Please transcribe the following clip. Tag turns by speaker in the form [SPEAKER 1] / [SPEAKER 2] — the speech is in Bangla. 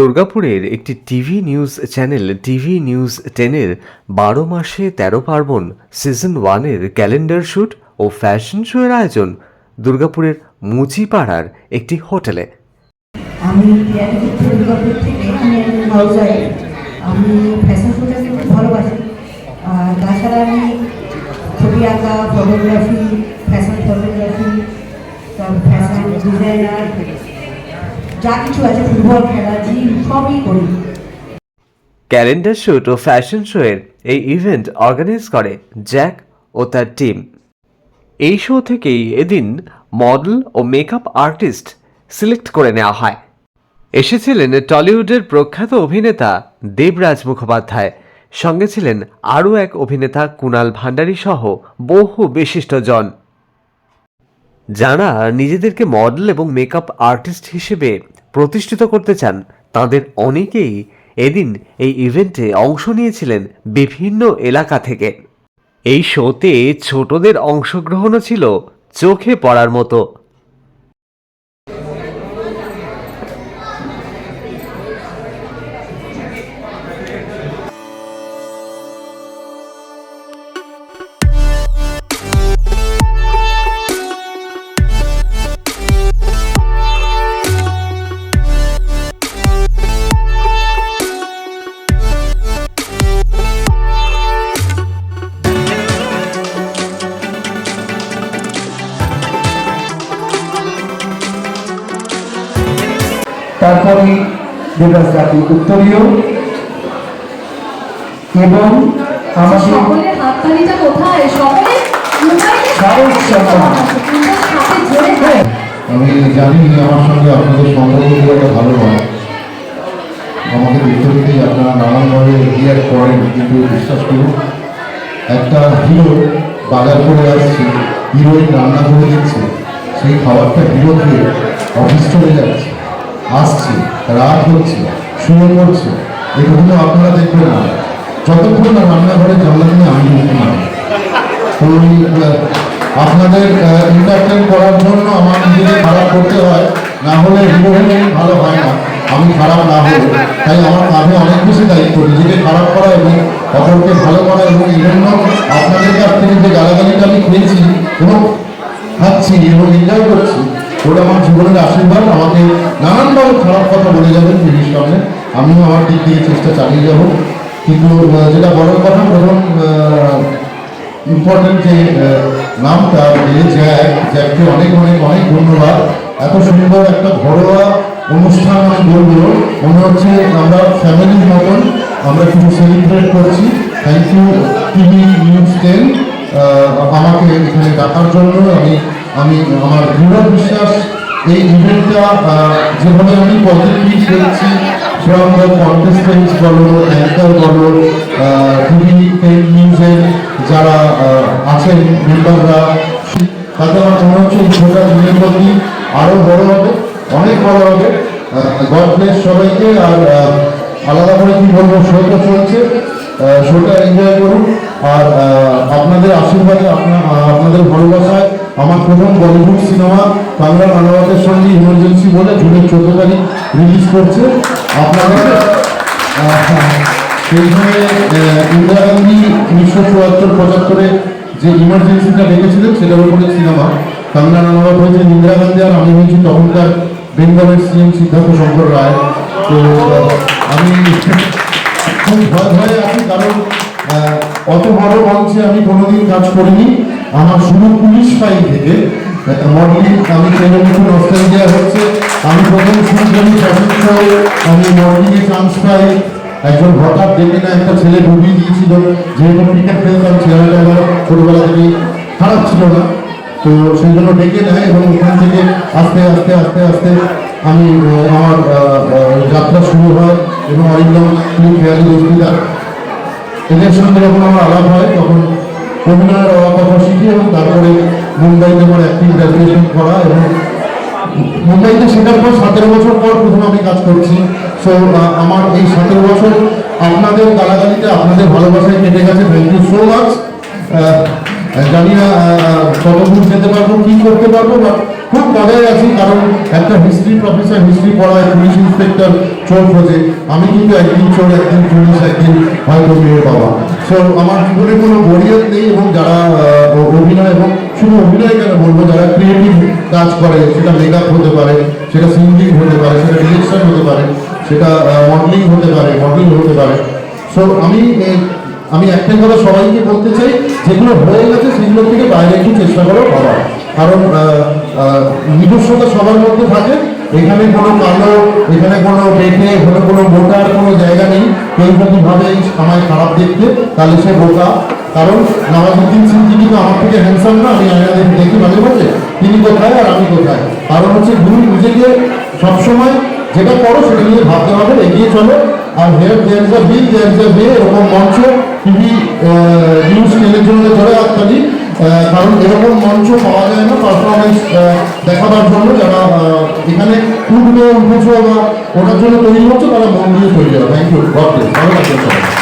[SPEAKER 1] দুর্গাপুরের একটি TV news channel, TV news টেনের বারো মাসে তেরো পার্বণ সিজন ওয়ানের ক্যালেন্ডার শ্যুট ও ফ্যাশন শোয়ের আয়োজন দুর্গাপুরের মুচিপাড়ার একটি হোটেলে।
[SPEAKER 2] আমি ফ্যাশন ভালোবাসি। তাছাড়া আমি ছবি আঁকা ফটোগ্রাফি যা কিছু আছে ফুটবল, খেলা, জিম, সবই করি।
[SPEAKER 1] ক্যালেন্ডার শ্যুট ও ফ্যাশন শোয়ের এই ইভেন্ট অর্গানাইজ করে জ্যাক ও তার টিম। এই শো থেকেই এদিন মডেল ও মেকআপ আর্টিস্ট সিলেক্ট করে নেওয়া হয়। এসেছিলেন টলিউডের প্রখ্যাত অভিনেতা দেবরাজ মুখোপাধ্যায়। সঙ্গে ছিলেন আরও এক অভিনেতা কুণাল ভান্ডারী সহ বহু বিশিষ্টজন। যারা নিজেদেরকে মডেল এবং মেকআপ আর্টিস্ট হিসেবে প্রতিষ্ঠিত করতে চান, তাদের অনেকেই এদিন এই ইভেন্টে অংশ নিয়েছিলেন বিভিন্ন এলাকা থেকে। এই শোতে ছোটদের অংশগ্রহণও ছিল, চোখে পড়ার মতো।
[SPEAKER 3] তারপরে জাতি উত্তরীয়। এবং আমাদের
[SPEAKER 4] হাততালিটা কোথায়? সকলে ধরে ধরে
[SPEAKER 5] আমি জানি আমার সঙ্গে আপনাদের সম্পর্ক খুব একটা ভালো নয়। আমাকে দেখতে দেখতেই আপনারা নানানভাবে রিয়াক্ট করেন কিন্তু বিশ্বাস করুন একটা হিরো বাজার করে আসছে হিরোইন রান্না করে দিচ্ছে সেই খাবারটা হিরো খেয়ে অফিস চলে যাচ্ছে। আসছে, রাত হচ্ছে, শুয়ে পড়ছে, এগুলো আপনারা দেখবেন না। যতক্ষণ না রান্নাঘরে জানলা নিয়ে আমি ঢুকতে না আপনাদের এন্টারটেন করার জন্য আমার নিজেকে খারাপ করতে হয়, না হলে ভালো হয় না। আমি খারাপ না হলে তাই আমার কাঁধে অনেক বেশি দায়িত্ব, নিজেকে খারাপ করা এবং অপরকে ভালো করা এবং এই জন্য আপনাদের কাছ থেকে যে গালাগালিটা আমি খেয়েছি এবং খাচ্ছি এবং এনজয় করছি ওটা আমার জীবনের আশীর্বাদ, আমাকে নানানভাবে খারাপ কথা বলে যাবেন টিভির সামনে আমিও আমার দিক থেকে চেষ্টা চালিয়ে যাব। কিন্তু যেটা বড় কথা, প্রথম ইম্পর্টেন্ট যে নামটা, যে জ্যাক, জ্যাককে অনেক অনেক অনেক ধন্যবাদ। এত সুন্দর একটা ঘরোয়া অনুষ্ঠান আমি বলব। মনে হচ্ছে আমরা ফ্যামিলির মতন, আমরা কিছু সেলিব্রেট করছি। Thank you TV news ten আমাকে এখানে ডাকার জন্য আমি আমি, আমার দৃঢ় বিশ্বাস, এই ইভেন্টটা যেভাবে আমি পজিটিভ দেখছি ফ্রম দ্য কন্টেস্টেন্টস বলো অ্যাঙ্কার বলো টিভি নিউজের যারা আছেন মেম্বাররা তাতে আমার মনে হচ্ছে এই শোটা দিনের প্রতি আরও বড় হবে, অনেক বড় হবে। গড সবাইকে, আর আলাদা করে কি বলব শোটা চলছে। শোটা এনজয় করুন। আর আপনাদের আশীর্বাদে, আপনার আপনাদের ভালোবাসায় আমার প্রথম বলিউড সিনেমা বাংলা মানবতের সঙ্গে ইমার্জেন্সি বলে জুনের চোদ্দ তারিখ রিলিজ করছে। আপনাদের সেইখানে ইন্দিরা গান্ধী উনিশশো চুয়াত্তর পঁচাত্তরে যে ইমার্জেন্সিটা ডেকেছিলেন সেটার উপরে সিনেমা। বাংলা নানাবাদ হয়েছে ইন্দিরা গান্ধী আর আমি হয়েছি তখনকার বেঙ্গলের সিএম সিদ্ধার্থ শঙ্কর রায়। তো, আমি খুব ভয় ভয়ে আছি, কারণ অত বড় মঞ্চে আমি কোনোদিন কাজ করিনি। আমার শুরু পুলিশ ফাইল থেকে মডেলিং, আমি একটু নস্টালজিয়া হচ্ছে, আমি প্রথম শুরু শো আমি মডেলিংয়ে চান্স পাই একজন হঠাৎ ডেকে না, একটা ছেলে ডুবিয়ে দিয়েছিল, যেহেতু ক্রিকেট খেলতাম ছেলেটা আমার ছোটবেলা থেকে খারাপ ছিল না। তো সেই জন্য ডেকে নেয় এবং ওখান থেকে আস্তে আস্তে আস্তে আস্তে আমি আমার যাত্রা শুরু হয় এবং অরিন্দম ফিল্ম দোস্তিদার এদের সঙ্গে যখন আমার আলাপ হয়, তখন অবাক শিখি এবং তারপরে মুম্বাইতে আমার অ্যাক্টিং গ্র্যাজুয়েশন করা এবং মুম্বাইতে শেখার পর সতেরো বছর পর প্রথম আমি কাজ করছি। সো আমার এই সতেরো বছর আপনাদের গালাগালিতে আপনাদের ভালোবাসায় কেটে গেছে। থ্যাংক ইউ সো মাচ জানি না আহ, কত যেতে পারব কি করতে পারব বা খুব মজায় আছি কারণ একটা হিস্ট্রি প্রফেসর হিস্ট্রি পড়ায় পুলিশ ইন্সপেক্টর চোর খোঁজে। আমি কিন্তু একদিন চোর একদিন পুলিশ একদিন হয়তো মেয়ের বাবা। সো আমার জীবনে কোনো বরিয়ার নেই এবং যারা অভিনয় এবং শুধু অভিনয় কেন বলব, যারা ক্রিয়েটিভ কাজ করে, সেটা মেকআপ হতে পারে, সেটা সিঙ্গিং হতে পারে, সেটা ডিরেকশন হতে পারে, সেটা মডেলিং হতে পারে মডেলিং হতে পারে। সো আমি আমি একটাই কথা সবাইকে বলতে চাই, যেগুলো হয়ে গেছে সেগুলো থেকে বাইরে একটু চেষ্টা করো ভাবা কারণ নিজস্বতা সবার মধ্যে থাকে এখানে কোনো কালো, এখানে কোনো বেটে এখানে কোনো মোটার কোনো জায়গা নেই। কেউ ভাবে আমায় খারাপ দেখতে, তাহলে সে বোকা। কারণ নওয়াজুদ্দিন সিদ্দিকি তো আমার থেকে হ্যান্ডসাম না, আমি আয়না দেখি দেখি মাঝে মাঝে, তিনি কোথায় আর আমি কোথায়? কারণ হচ্ছে গুরু নিজেকে সবসময় যেটা করো সেটা নিয়ে ভাবতে হবে, এগিয়ে চলো। আর হেয়ার দেয়ার আ বিল দেয়ার আ বে এরকম মঞ্চ, টিভি নিউজ টেলিভিশনে চলে আসতালি। কারণ এরকম মঞ্চ পাওয়া যায় না পারফরমেন্স দেখাবার জন্য যারা এখানে উঠবে উঠেছ বা ওটার জন্য তৈরি হচ্ছে, তারা মন দিয়ে তৈরি হয় থ্যাংক ইউ ভালো থাকবেন